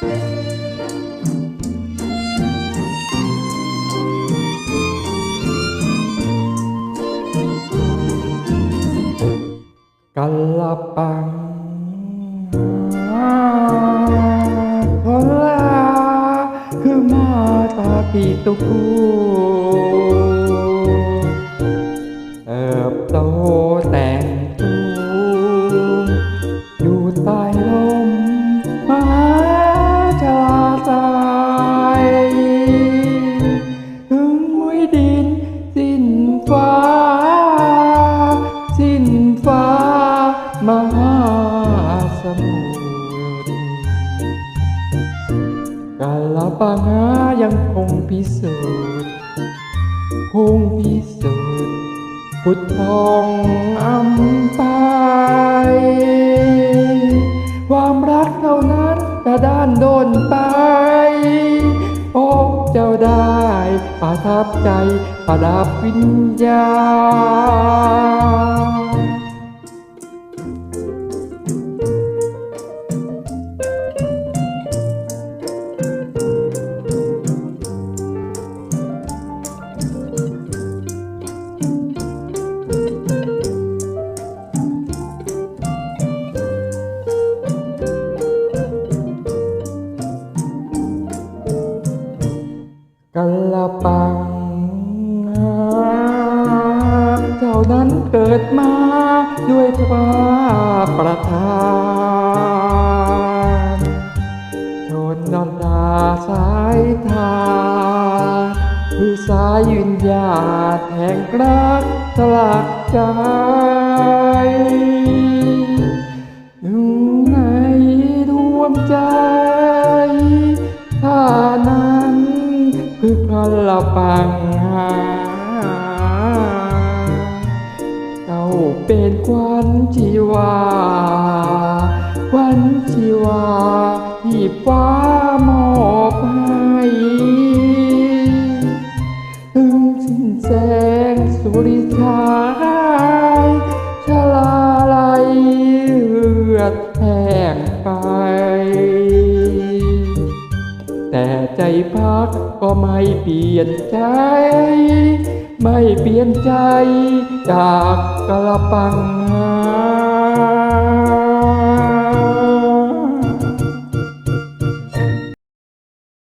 กัลละปังโทลาคือมาตาปีตุกูเติบโตแต่งตูม ฟ้ามหาสมุทรกาลปังหายังคงพิสูจน์คงพิสูจน์พุทธองอำไปความรักเท่านั้นกระด้านโดนไป โอ้เจ้าได้ประทับใจ ประ นั้นเกิดมาด้วยพระประทานชนนอนดาสายทานคือสายยืนญาตแห่งรักสลักใจอยู่ในดวงใจถ้านั้นคือพละปังหา เป็นควันชีวาควันชีวาที่ฟ้ามอบให้ถึงสิ้นแสงสุริชายชลาลัยเลือดแห้งไป แต่ใจพักก็ไม่เปลี่ยนใจ ไม่เปลี่ยนใจจากกระปังหา